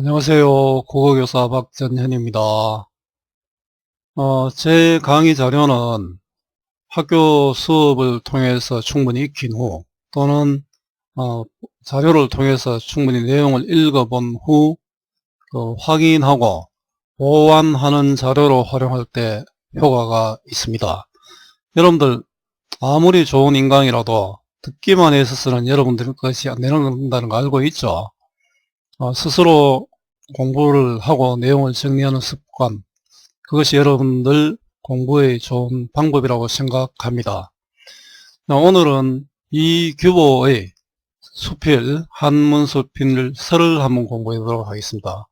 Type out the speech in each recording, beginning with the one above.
안녕하세요. 국어교사 박전현입니다. 어, 제 강의 자료는 학교 수업을 통해서 충분히 익힌 후 또는 어, 자료를 통해서 충분히 내용을 읽어본 후 그, 확인하고 보완하는 자료로 활용할 때 효과가 있습니다. 여러분들 아무리 좋은 인강이라도 듣기만 해서는 여러분들 것이 안 되는다는 거 알고 있죠? 어, 스스로 공부를 하고 내용을 정리하는 습관 그것이 여러분들 공부의 좋은 방법이라고 생각합니다. 어, 오늘은 이 규보의 수필, 한문 수필 설을 한번 공부해 보도록 하겠습니다.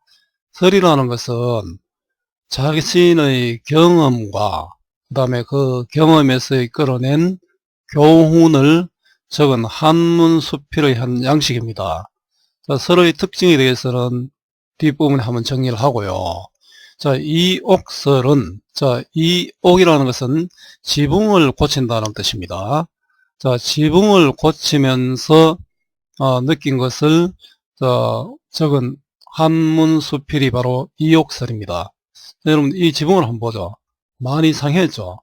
설이라는 것은 자신의 경험과 그 다음에 그 경험에서 끌어낸 교훈을 적은 한문 수필의 한 양식입니다. 자, 서로의 특징에 대해서는 뒷부분에 한번 정리를 하고요. 자, 이 옥설은, 자, 이 옥이라는 것은 지붕을 고친다는 뜻입니다. 자, 지붕을 고치면서, 어, 느낀 것을, 자, 적은 한문 수필이 바로 이 옥설입니다. 자, 여러분, 이 지붕을 한번 보죠. 많이 상했죠.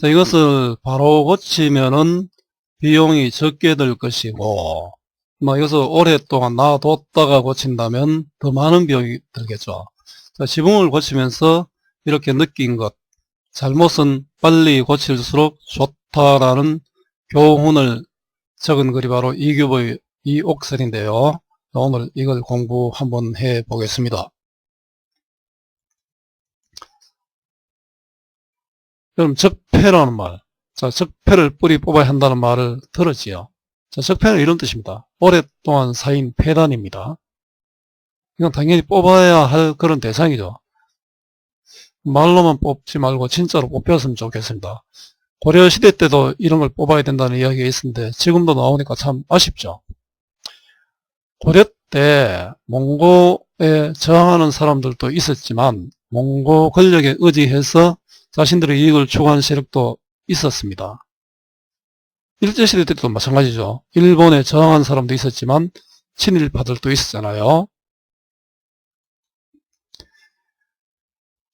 자, 이것을 바로 고치면은 비용이 적게 들 것이고, 뭐 이것을 오랫동안 놔뒀다가 고친다면 더 많은 비용이 들겠죠. 자, 지붕을 고치면서 이렇게 느낀 것, 잘못은 빨리 고칠수록 좋다라는 교훈을 적은 글이 바로 이규보의 이옥설인데요. 오늘 이걸 공부 한번 해 보겠습니다. 그럼 적폐라는 말, 자, 적폐를 뿌리 뽑아야 한다는 말을 들었지요. 자, 적폐는 이런 뜻입니다. 오랫동안 쌓인 폐단입니다. 이건 당연히 뽑아야 할 그런 대상이죠. 말로만 뽑지 말고 진짜로 뽑혔으면 좋겠습니다. 고려시대 때도 이런 걸 뽑아야 된다는 이야기가 있었는데 지금도 나오니까 참 아쉽죠. 고려 때 몽고에 저항하는 사람들도 있었지만 몽고 권력에 의지해서 자신들의 이익을 추구하는 세력도 있었습니다. 일제시대 때도 마찬가지죠. 일본에 저항한 사람도 있었지만 친일파들도 있었잖아요.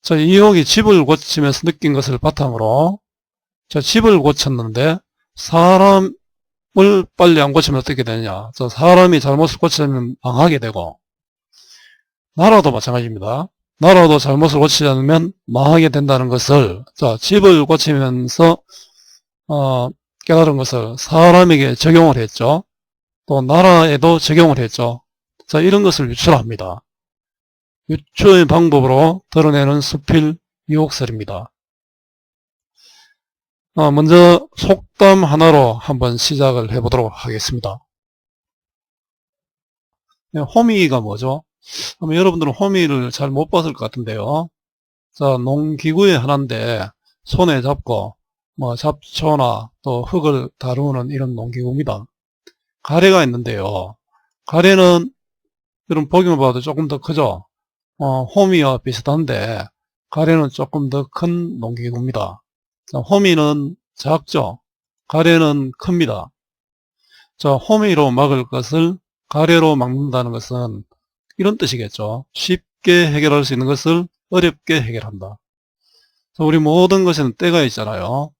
자, 이옥이 집을 고치면서 느낀 것을 바탕으로 자, 집을 고쳤는데 사람을 빨리 안 고치면 어떻게 되느냐. 자, 사람이 잘못을 고치면 망하게 되고 나라도 마찬가지입니다. 나라도 잘못을 고치지 않으면 망하게 된다는 것을 자, 집을 고치면서 어, 깨달은 것을 사람에게 적용을 했죠. 또 나라에도 적용을 했죠. 자, 이런 것을 유출합니다. 유추의 방법으로 드러내는 수필 유혹설입니다. 어, 먼저 속담 하나로 한번 시작을 해보도록 하겠습니다. 네, 호미가 뭐죠? 여러분들은 호미를 잘 못 봤을 것 같은데요. 자, 농기구의 하나인데 손에 잡고 뭐 잡초나 또 흙을 다루는 이런 농기구입니다. 가래가 있는데요. 가래는 여러분 보기만 봐도 조금 더 크죠? 어, 호미와 비슷한데 가래는 조금 더 큰 농기구입니다. 자, 호미는 작죠? 가래는 큽니다. 자, 호미로 막을 것을 가래로 막는다는 것은 이런 뜻이겠죠. 쉽게 해결할 수 있는 것을 어렵게 해결한다. 자, 우리 모든 것에는 때가 있잖아요.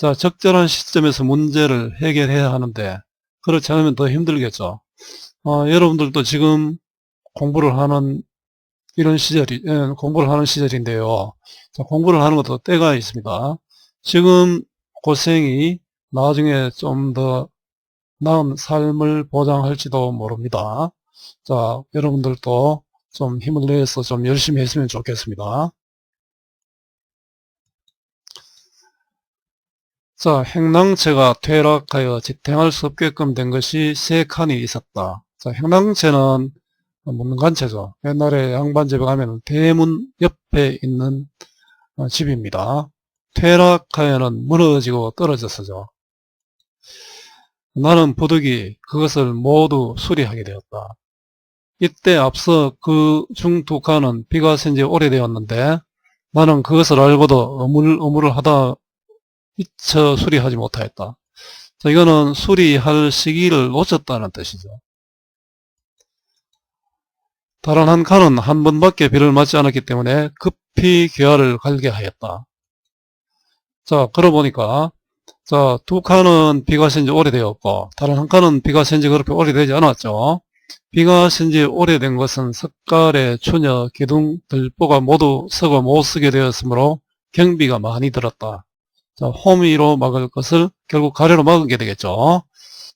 자, 적절한 시점에서 문제를 해결해야 하는데 그렇지 않으면 더 힘들겠죠. 어, 여러분들도 지금 공부를 하는 이런 시절이 예, 공부를 하는 시절인데요. 자, 공부를 하는 것도 때가 있습니다. 지금 고생이 나중에 좀 더 나은 삶을 보장할지도 모릅니다. 자, 여러분들도 좀 힘을 내서 좀 열심히 했으면 좋겠습니다. 자, 행랑채가 퇴락하여 지탱할 수 없게끔 된 것이 세 칸이 있었다. 자, 행랑채는 문간채죠. 옛날에 양반집에 가면 대문 옆에 있는 어, 집입니다. 퇴락하여는 무너지고 떨어졌어죠. 나는 부득이 그것을 모두 수리하게 되었다. 이때 앞서 그 중두 칸은 비가 센 지 오래되었는데 나는 그것을 알고도 어물어물을 하다 미처 수리하지 못하였다. 자, 이거는 수리할 시기를 놓쳤다는 뜻이죠. 다른 한 칸은 한 번밖에 비를 맞지 않았기 때문에 급히 기아를 갈게 하였다. 자, 그러고 보니까 자, 두 칸은 비가 센 지 오래되었고 다른 한 칸은 비가 센 지 그렇게 오래되지 않았죠. 비가 센 지 오래된 것은 석가래, 추녀, 기둥, 들보가 모두 석어 못 쓰게 되었으므로 경비가 많이 들었다. 자, 호미로 막을 것을 결국 가래로 막게 되겠죠.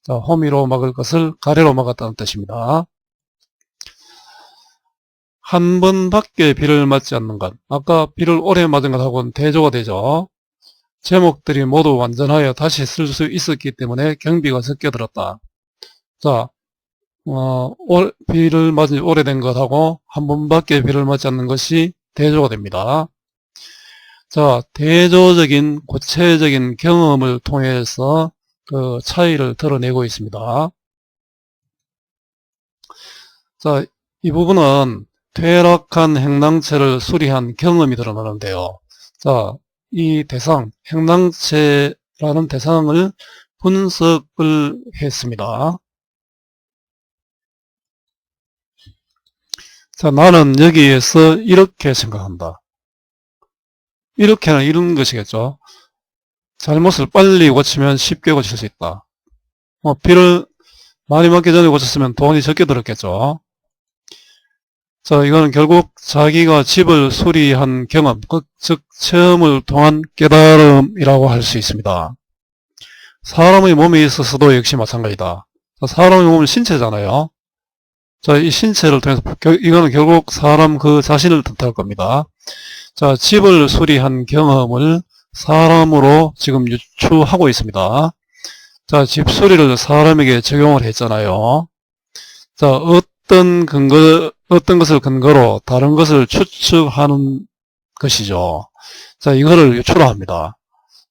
자, 호미로 막을 것을 가래로 막았다는 뜻입니다. 한 번밖에 비를 맞지 않는 것. 아까 비를 오래 맞은 것하고는 대조가 되죠. 제목들이 모두 완전하여 다시 쓸 수 있었기 때문에 경비가 섞여들었다. 자, 어, 올, 비를 맞은 지 오래된 것하고 한 번밖에 비를 맞지 않는 것이 대조가 됩니다. 자, 대조적인 구체적인 경험을 통해서 그 차이를 드러내고 있습니다. 자, 이 부분은 퇴락한 행랑체를 수리한 경험이 드러나는데요. 자, 이 대상, 행랑체라는 대상을 분석을 했습니다. 자, 나는 여기에서 이렇게 생각한다. 이렇게는 이런 것이겠죠. 잘못을 빨리 고치면 쉽게 고칠 수 있다. 뭐, 비를 많이 맞기 전에 고쳤으면 돈이 적게 들었겠죠. 자, 이거는 결국 자기가 집을 수리한 경험, 그, 즉 체험을 통한 깨달음이라고 할 수 있습니다. 사람의 몸에 있어서도 역시 마찬가지다. 자, 사람의 몸은 신체잖아요. 자, 이 신체를 통해서 이거는 결국 사람 그 자신을 뜻할 겁니다. 자, 집을 수리한 경험을 사람으로 지금 유추하고 있습니다. 자, 집 수리를 사람에게 적용을 했잖아요. 자, 어떤 근거 어떤 것을 근거로 다른 것을 추측하는 것이죠. 자, 이거를 유추로 합니다.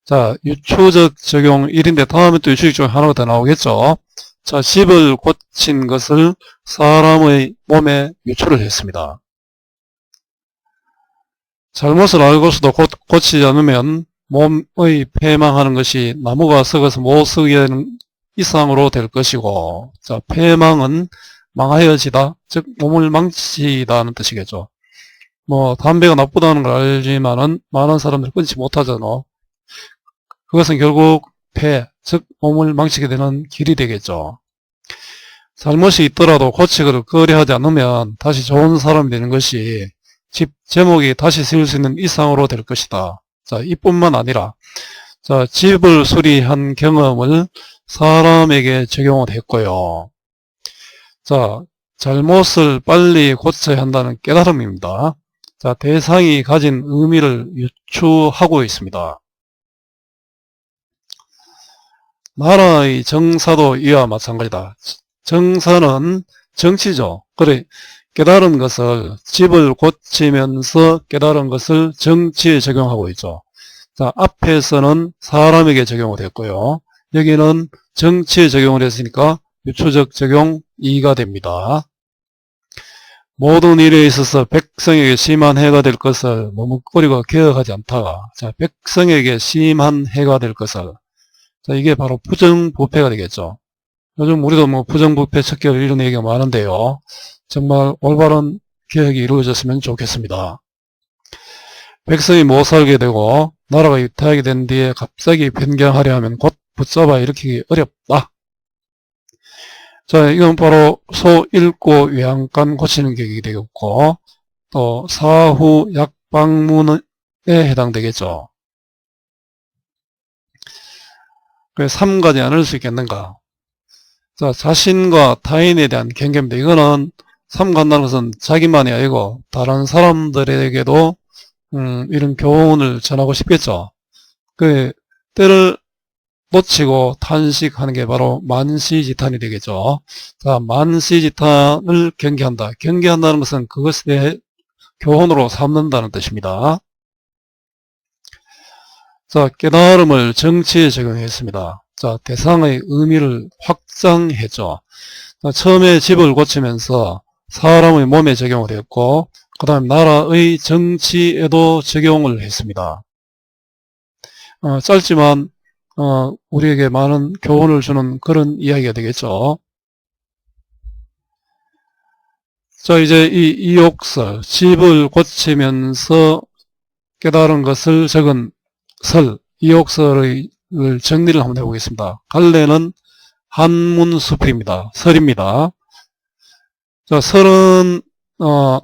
자, 유추적 적용 1인데 다음에 또 유추적 적용 하나가 더 나오겠죠. 자, 집을 고친 것을 사람의 몸에 유추를 했습니다. 잘못을 알고서도 고, 고치지 않으면 몸의 폐망하는 것이 나무가 썩어서 못 되는 이상으로 될 것이고, 자, 폐망은 망하여지다, 즉 몸을 망치다는 뜻이겠죠. 뭐 담배가 나쁘다는 걸 알지만은 많은 사람들이 끊지 못하잖아. 그것은 결국 폐, 즉 몸을 망치게 되는 길이 되겠죠. 잘못이 있더라도 고치기를 거래하지 않으면 다시 좋은 사람이 되는 것이 집 제목이 다시 쓰일 수 있는 이상으로 될 것이다. 자, 이뿐만 아니라 자, 집을 수리한 경험을 사람에게 적용을 했고요. 자, 잘못을 빨리 고쳐야 한다는 깨달음입니다. 자, 대상이 가진 의미를 유추하고 있습니다. 나라의 정사도 이와 마찬가지다. 정사는 정치죠. 그래, 깨달은 것을 집을 고치면서 깨달은 것을 정치에 적용하고 있죠. 자, 앞에서는 사람에게 적용을 했고요. 여기는 정치에 적용을 했으니까 유추적 적용 2가 됩니다. 모든 일에 있어서 백성에게 심한 해가 될 것을 머뭇거리고 기억하지 않다가 자 백성에게 심한 해가 될 것을 자 이게 바로 부정부패가 되겠죠. 요즘 우리도 뭐 부정부패 척결 이런 얘기가 많은데요. 정말 올바른 개혁이 이루어졌으면 좋겠습니다. 백성이 못 살게 되고 나라가 유태하게 된 뒤에 갑자기 변경하려 하면 곧 붙잡아 일으키기 어렵다. 자, 이건 바로 소 읽고 외양간 고치는 계획이 되겠고, 또 사후 약방문에 해당되겠죠. 그 삼가지 않을 수 있겠는가? 자, 자신과 타인에 대한 경계입니다. 이거는 삼간다는 것은 자기만이 아니고 다른 사람들에게도 음, 이런 교훈을 전하고 싶겠죠. 그 때를 놓치고 탄식하는 게 바로 만시지탄이 되겠죠. 자, 만시지탄을 경계한다. 경계한다는 것은 그것의 교훈으로 삼는다는 뜻입니다. 자, 깨달음을 정치에 적용했습니다. 자, 대상의 의미를 확장했죠. 자, 처음에 집을 고치면서 사람의 몸에 적용을 했고, 그 다음 나라의 정치에도 적용을 했습니다. 어, 짧지만 어, 우리에게 많은 교훈을 주는 그런 이야기가 되겠죠. 자, 이제 이 이옥설, 집을 고치면서 깨달은 것을 적은 설, 이옥설의 정리를 한번 해보겠습니다. 갈래는 한문수필입니다. 설입니다. 자, 설은, 어,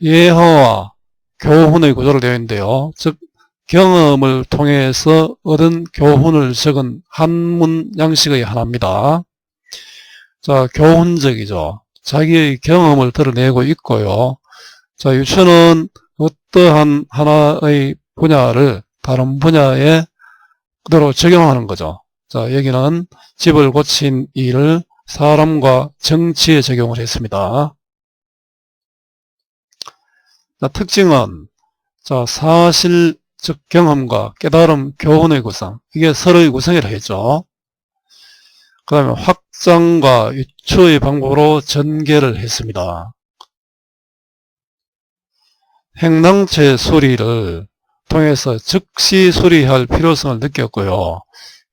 예화와 교훈의 구조로 되어 있는데요. 즉, 경험을 통해서 얻은 교훈을 적은 한문 양식의 하나입니다. 자, 교훈적이죠. 자기의 경험을 드러내고 있고요. 자, 유추는 어떠한 하나의 분야를 다른 분야에 그대로 적용하는 거죠. 자, 여기는 집을 고친 일을 사람과 정치에 적용을 했습니다. 자, 특징은 자, 사실 즉 경험과 깨달음, 교훈의 구성 이게 서로의 구성이라 했죠. 그 다음에 확장과 유추의 방법으로 전개를 했습니다. 행랑체 수리를 통해서 즉시 수리할 필요성을 느꼈고요.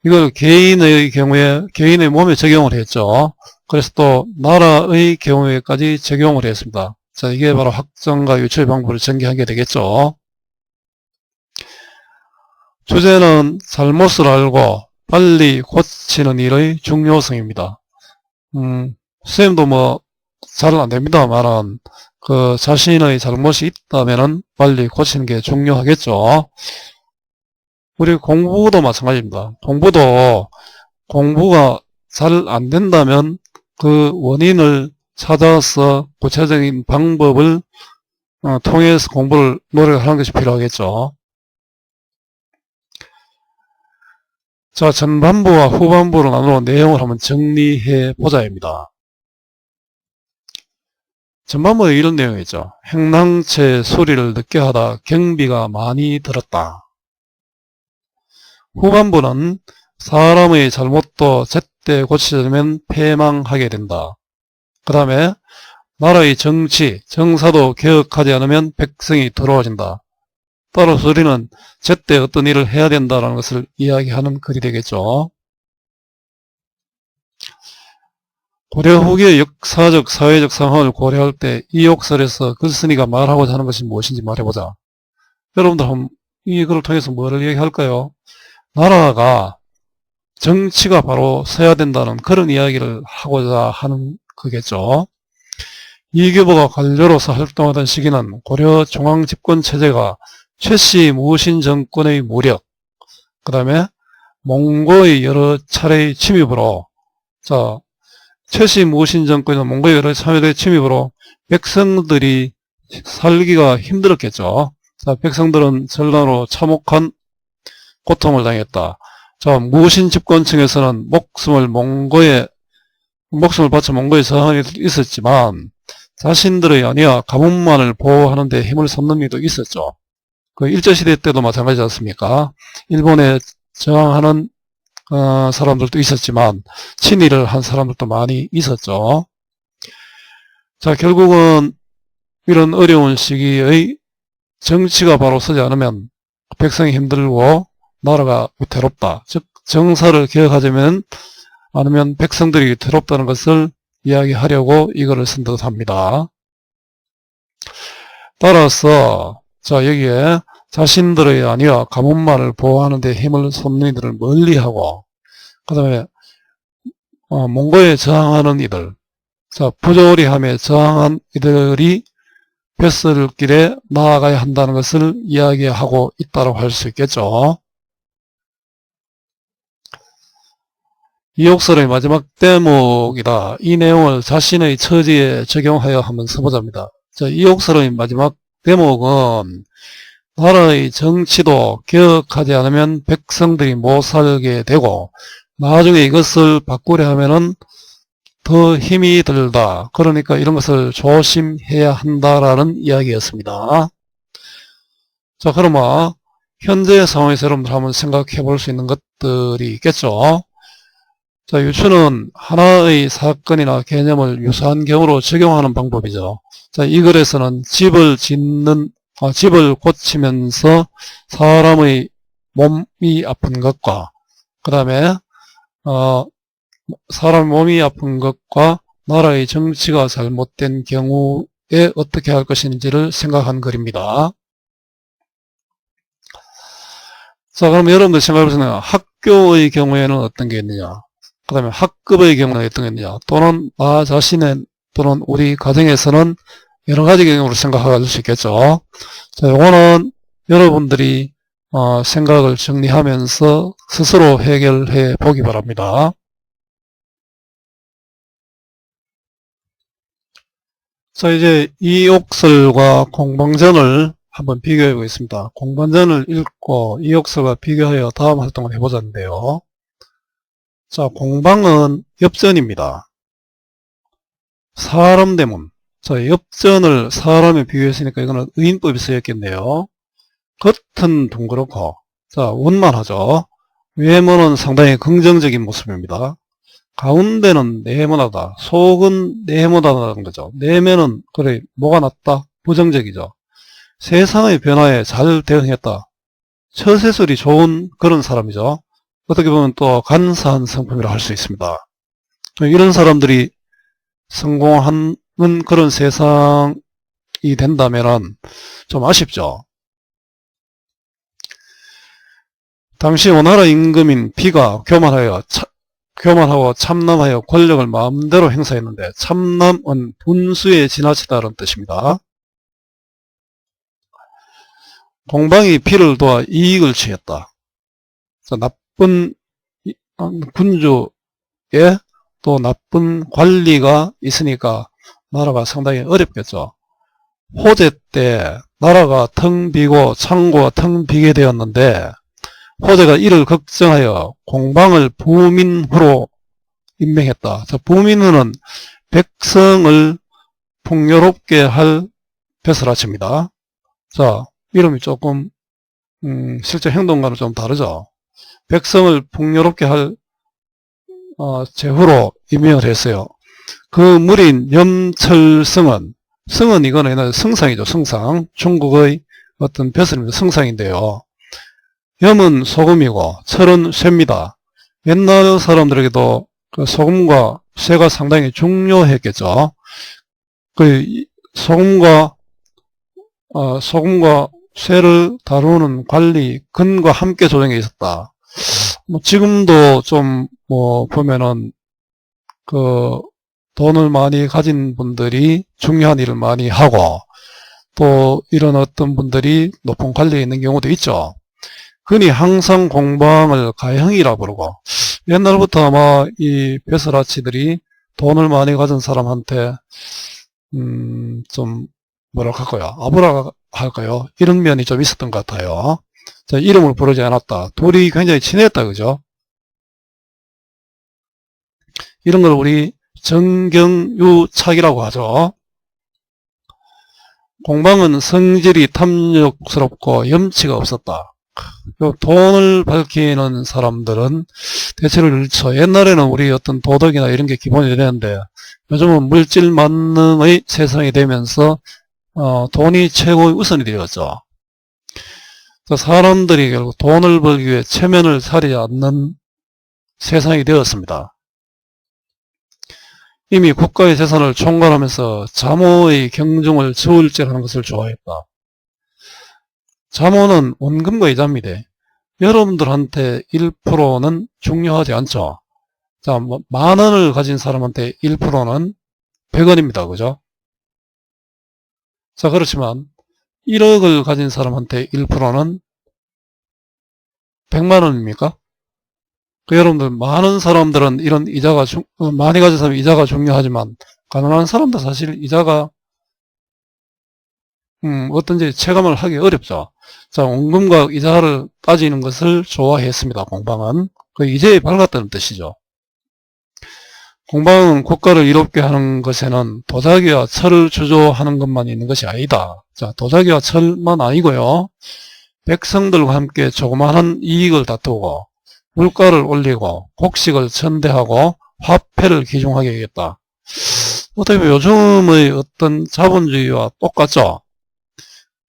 이걸 개인의 경우에 개인의 몸에 적용을 했죠. 그래서 또 나라의 경우에까지 적용을 했습니다. 자, 이게 바로 확정과 유추의 방법을 전개하게 되겠죠. 주제는 잘못을 알고 빨리 고치는 일의 중요성입니다. 음, 선생님도 뭐, 잘 안됩니다만은, 그, 자신의 잘못이 있다면은 빨리 고치는 게 중요하겠죠. 우리 공부도 마찬가지입니다. 공부도, 공부가 잘 안 된다면 그 원인을 찾아서 구체적인 방법을 어, 통해서 공부를 노력하는 것이 필요하겠죠. 자, 전반부와 후반부로 나누어 내용을 한번 정리해 보자입니다. 전반부에 이런 내용이죠. 행랑채 소리를 늦게 하다 경비가 많이 들었다. 후반부는 사람의 잘못도 제때 고치려면 패망하게 된다. 그 다음에 나라의 정치, 정사도 개혁하지 않으면 백성이 더러워진다. 따라서 우리는 제때 어떤 일을 해야 된다는 것을 이야기하는 글이 되겠죠. 고려 후기의 역사적, 사회적 상황을 고려할 때 이 욕설에서 글쓴이가 말하고자 하는 것이 무엇인지 말해보자. 여러분들 한번 이 글을 통해서 뭐를 얘기할까요? 나라가 정치가 바로 서야 된다는 그런 이야기를 하고자 하는 거겠죠. 이규보가 관료로서 활동하던 시기는 고려 중앙집권체제가 최씨 무신 정권의 무력, 그 다음에 몽고의 여러 차례의 침입으로, 자, 최씨 무신 정권의 몽고의 여러 차례의 침입으로 백성들이 살기가 힘들었겠죠. 자, 백성들은 전란으로 참혹한 고통을 당했다. 자, 무신 집권층에서는 목숨을 몽고에, 목숨을 바쳐 몽고에 저항이 있었지만, 자신들의 아니야 가문만을 보호하는 데 힘을 쏟는 이도 있었죠. 그 일제시대 때도 마찬가지지 않습니까? 일본에 저항하는 어, 사람들도 있었지만 친일을 한 사람들도 많이 있었죠. 자 결국은 이런 어려운 시기의 정치가 바로 서지 않으면 백성이 힘들고 나라가 위태롭다. 즉 정사를 개혁하자면 않으면 백성들이 위태롭다는 것을 이야기하려고 이거를 쓴 듯합니다. 따라서 자 여기에 자신들의 아니와 가문만을 보호하는 데 힘을 쏟는 이들을 멀리하고 그 다음에 어, 몽고에 저항하는 이들 자 부조리함에 저항한 이들이 뱃설길에 나아가야 한다는 것을 이야기하고 있다고 할 수 있겠죠. 이 욕설의 마지막 대목이다. 이 내용을 자신의 처지에 적용하여 한번 써보자입니다. 자, 이 욕설의 마지막 대목은 나라의 정치도 개혁하지 않으면 백성들이 못 살게 되고 나중에 이것을 바꾸려 하면은 더 힘이 들다. 그러니까 이런 것을 조심해야 한다라는 이야기였습니다. 자, 그러면 현재 상황에서 여러분들 한번 생각해 볼 수 있는 것들이 있겠죠. 자, 유추는 하나의 사건이나 개념을 유사한 경우로 적용하는 방법이죠. 자, 이 글에서는 집을 짓는 어, 집을 고치면서 사람의 몸이 아픈 것과 그 다음에 어, 사람 몸이 아픈 것과 나라의 정치가 잘못된 경우 어떻게 할 것인지를 생각한 글입니다. 자, 그럼 여러분들 생각해보세요. 학교의 경우에는 어떤 게 있느냐? 그 다음에 학급의 경우는 어떤 게 있느냐? 또는 나 자신의, 또는 우리 가정에서는 여러 가지 경우로 생각할 수 있겠죠. 자, 요거는 여러분들이 어, 생각을 정리하면서 스스로 해결해 보기 바랍니다. 자, 이제 이 옥설과 공방전을 한번 비교해 보겠습니다. 공방전을 읽고 이 옥설과 비교하여 다음 활동을 해보자는데요. 자, 공방은 엽전입니다. 사람 대문. 자, 엽전을 사람에 비교했으니까 이거는 의인법이 쓰였겠네요. 겉은 둥그렇고, 자, 원만 하죠. 외모는 상당히 긍정적인 모습입니다. 가운데는 네모나다. 속은 네모나다는 거죠. 내면은, 그래, 뭐가 낫다? 부정적이죠. 세상의 변화에 잘 대응했다. 처세술이 좋은 그런 사람이죠. 어떻게 보면 또 간사한 성품이라 할 수 있습니다. 이런 사람들이 성공하는 그런 세상이 된다면 좀 아쉽죠. 당시 오나라 임금인 비가 교만하여 차, 교만하고 참남하여 권력을 마음대로 행사했는데 참남은 분수에 지나치다는 뜻입니다. 공방이 피를 도와 이익을 취했다. 나 쁜 어, 군주에 또 나쁜 관리가 있으니까 나라가 상당히 어렵겠죠. 호재 때 나라가 텅 비고 창고가 텅 비게 되었는데 호재가 이를 걱정하여 공방을 부민후로 임명했다. 자, 부민후는 백성을 풍요롭게 할 벼슬아치입니다. 자, 이름이 조금 음, 실제 행동과는 좀 다르죠. 백성을 풍요롭게 할 어, 제후로 임명을 했어요. 그 물인 염철성은 성은 이거는 성상이죠. 성상. 중국의 어떤 벼슬입니다. 성상인데요. 염은 소금이고 철은 쇠입니다. 옛날 사람들에게도 그 소금과 쇠가 상당히 중요했겠죠. 그 소금과 어, 소금과 쇠를 다루는 관리 근과 함께 조정해 있었다. 뭐 지금도 좀 뭐 보면은 그 돈을 많이 가진 분들이 중요한 일을 많이 하고 또 이런 어떤 분들이 높은 관리에 있는 경우도 있죠. 흔히 항상 공방을 가형이라 부르고 옛날부터 아마 이 베스라치들이 돈을 많이 가진 사람한테 음 좀 뭐라 할까요? 아브라 할까요? 이런 면이 좀 있었던 것 같아요. 자, 이름을 부르지 않았다. 둘이 굉장히 친했다. 그죠? 이런 걸 우리 정경유착이라고 하죠. 공방은 성질이 탐욕스럽고 염치가 없었다. 돈을 밝히는 사람들은 대체로 그렇죠. 옛날에는 우리 어떤 도덕이나 이런 게 기본이 되는데 요즘은 물질 만능의 세상이 되면서 어, 돈이 최고의 우선이 되었죠. 사람들이 결국 돈을 벌기 위해 체면을 사리지 않는 세상이 되었습니다. 이미 국가의 재산을 총괄하면서 자모의 경중을 저울질하는 것을 좋아했다. 자모는 원금과 이자입니다. 여러분들한테 1%는 중요하지 않죠. 자, 뭐, 만 원을 가진 사람한테 1%는 100원입니다. 그죠? 자, 그렇지만 1억을 가진 사람한테 1%는 100만 원입니까? 그 여러분들 많은 사람들은 이런 이자가 중, 어, 많이 가진 사람 이자가 중요하지만 가난한 사람도 사실 이자가 음, 어떤지 체감을 하기 어렵죠. 자, 원금과 이자를 따지는 것을 좋아했습니다. 공방은 그 이제에 밝았다는 뜻이죠. 공방은 국가를 이롭게 하는 것에는 도자기와 철을 주조하는 것만 있는 것이 아니다. 자, 도자기와 철만 아니고요. 백성들과 함께 조그마한 이익을 다투고 물가를 올리고 곡식을 천대하고 화폐를 기중하게 하겠다. 어떻게 보면 요즘의 어떤 자본주의와 똑같죠.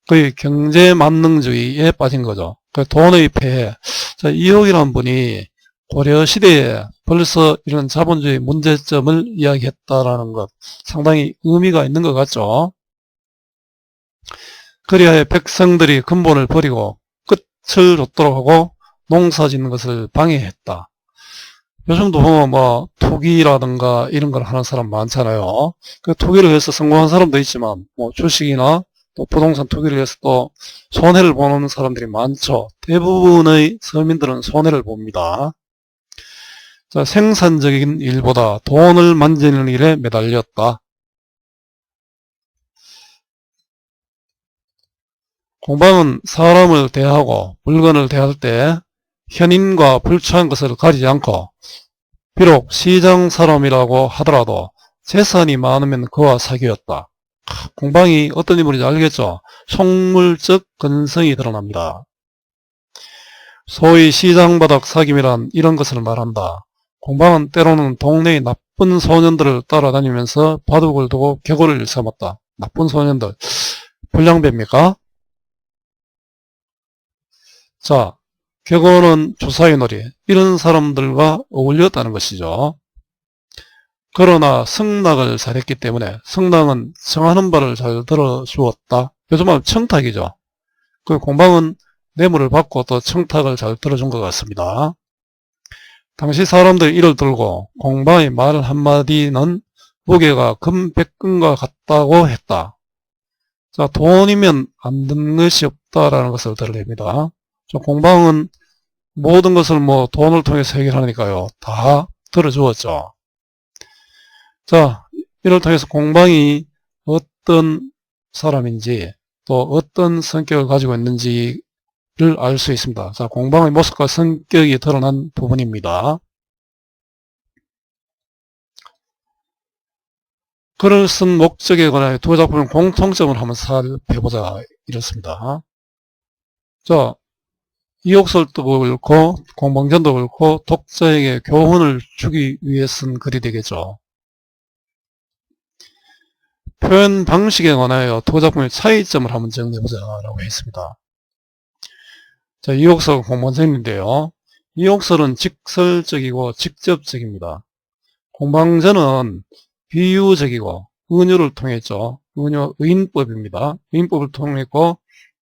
거의 경제 만능주의에 빠진 거죠. 그 돈의 폐해. 자, 이옥이라는 분이 고려 시대에 벌써 이런 자본주의 문제점을 이야기했다라는 것 상당히 의미가 있는 것 같죠. 그리하여 백성들이 근본을 버리고 끝을 줬도록 하고 농사 짓는 것을 방해했다. 요즘도 보면 뭐 투기라든가 이런 걸 하는 사람 많잖아요. 그 투기를 해서 성공한 사람도 있지만 뭐 주식이나 또 부동산 투기를 해서 또 손해를 보는 사람들이 많죠. 대부분의 서민들은 손해를 봅니다. 자, 생산적인 일보다 돈을 만지는 일에 매달렸다. 공방은 사람을 대하고 물건을 대할 때 현인과 불추한 것을 가리지 않고 비록 시장 사람이라고 하더라도 재산이 많으면 그와 사귀었다. 공방이 어떤 인물인지 알겠죠? 속물적 근성이 드러납니다. 소위 시장바닥 사김이란 이런 것을 말한다. 공방은 때로는 동네의 나쁜 소년들을 따라다니면서 바둑을 두고 격오를 일삼았다. 나쁜 소년들. 불량배입니까? 자, 격오는 주사위 놀이. 이런 사람들과 어울렸다는 것이죠. 그러나 승낙을 잘했기 때문에 승낙은 정하는 바를 잘 들어주었다. 요즘 말하면 청탁이죠. 그 공방은 뇌물을 받고 또 청탁을 잘 들어준 것 같습니다. 당시 사람들 이를 들고 공방의 말 한마디는 무게가 금 백근과 같다고 했다. 자, 돈이면 안 듣는 것이 없다라는 것을 드러냅니다. 공방은 모든 것을 뭐 돈을 통해서 해결하니까요. 다 들어주었죠. 자, 이를 통해서 공방이 어떤 사람인지 또 어떤 성격을 가지고 있는지 를 알 수 있습니다. 자, 공방의 모습과 성격이 드러난 부분입니다. 글을 쓴 목적에 관하여 두 작품의 공통점을 한번 살펴보자 이렇습니다. 자, 이옥설도 그렇고 공방전도 그렇고 독자에게 교훈을 주기 위해 쓴 글이 되겠죠. 표현 방식에 관하여 두 작품의 차이점을 한번 정리해보자라고 했습니다. 자, 이옥설 공방전인데요. 이옥설은 직설적이고 직접적입니다. 공방전은 비유적이고 은유를 통했죠. 은유, 의인법입니다. 의인법을 통했고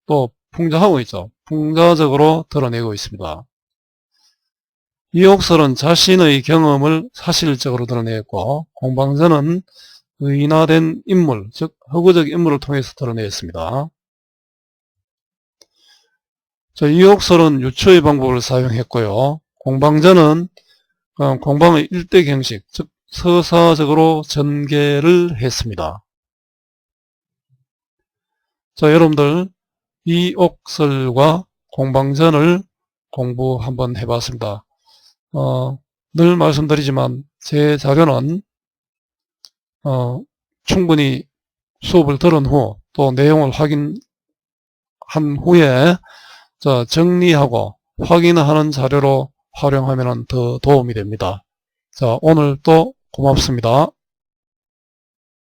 또 풍자하고 있죠. 풍자적으로 드러내고 있습니다. 이옥설은 자신의 경험을 사실적으로 드러냈고 공방전은 의인화된 인물, 즉 허구적 인물을 통해서 드러냈습니다. 자, 이옥설은 유추의 방법을 사용했고요. 공방전은 어, 공방의 일대 경식, 즉 서사적으로 전개를 했습니다. 자, 여러분들 이옥설과 공방전을 공부 한번 해봤습니다. 어, 늘 말씀드리지만 제 자료는 어, 충분히 수업을 들은 후 또 내용을 확인한 후에 자, 정리하고 확인하는 자료로 활용하면 더 도움이 됩니다. 자, 오늘 또 고맙습니다.